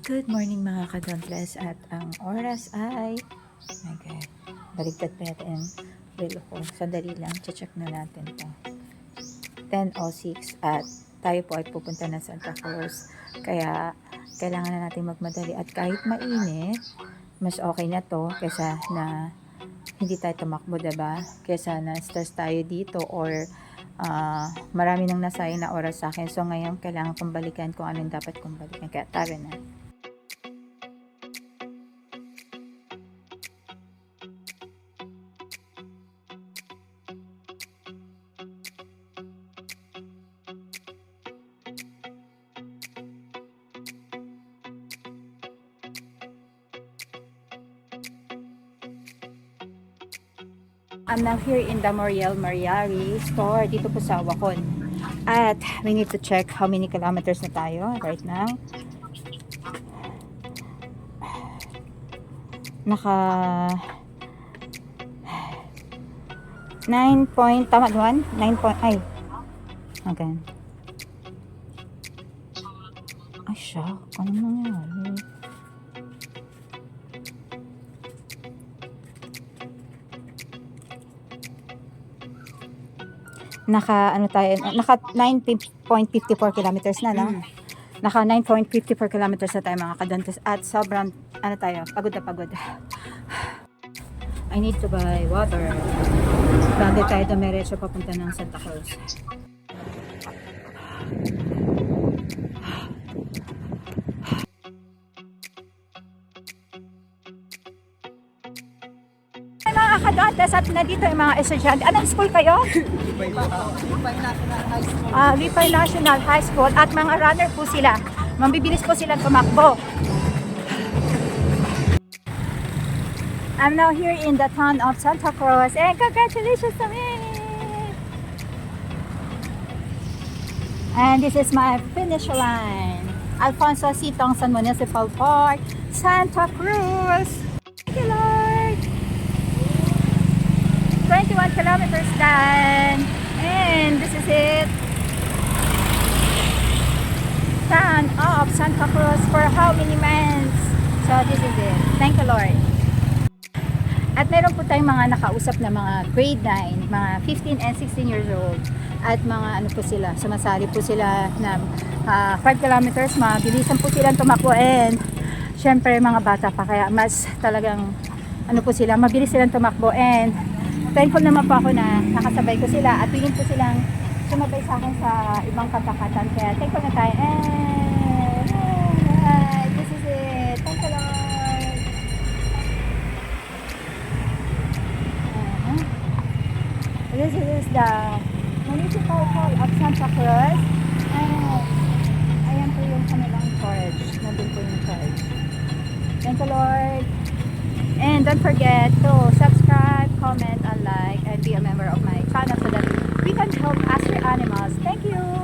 Good morning mga ka-dauntless at ang oras ay god, baligtad pa natin relo ko. Sandali lang, check na natin to. 10.06 at tayo po ay pupunta na Santa Cruz. Kaya kailangan na natin magmadali at kahit mainit, mas okay na to kesa na hindi tayo tumakbo, diba? Kesa na stress tayo dito or ah, marami nang nasayang na oras sa akin. So ngayon, kailangan kong balikan kung anong dapat kong balikan. Kaya tara na. I'm now here in the Moriel Mariari store dito po sa Wakon. At we need to check how many kilometers na tayo right now. Naka 9 point, tama doon? 9 point, ay. Again. Ay, shock. Ano nangyari? Naka ano tayo naka 9.54 kilometers na no? Naka 9.54 kilometers na tayo mga kadontes at sobrang ano tayo pagod na pagod. I need to buy water. Bago tayo dumiretso papunta ng Santa Cruz Kadontes at nandito yung mga estudyante anong school kayo? Ah, Lipay National High School at mga runner po sila. Mambibilis po sila tumakbo. I'm now here in the town of Santa Cruz and congratulations to me! And this is my finish line. Alfonso C. Tongson Municipal Park, Santa Cruz. Thank you, Lord! 21 kilometers done. And this is it. Town of Santa Cruz for how many months? So this is it. Thank you Lord. At meron po tayong mga nakausap na mga grade 9, mga 15 and 16 years old. At mga ano po sila, sumasali po sila na ah, 5 kilometers, mabilisan po silang tumakbo and syempre mga bata pa kaya mas talagang ano po sila, mabilis silang tumakbo and thankful naman po ako na nakasabay ko sila at willing po silang sumabay sa akin sa ibang katakatan. Kaya thankful na tayo. Alright, this is it. Lord. Uh-huh. This is the municipal hall of Santa Cruz. And, ayan po yung kanilang church. Nandun po yung church. Thank you, Lord. And don't forget to comment, and like, and be a member of my channel so that we can help Astro Animals. Thank you!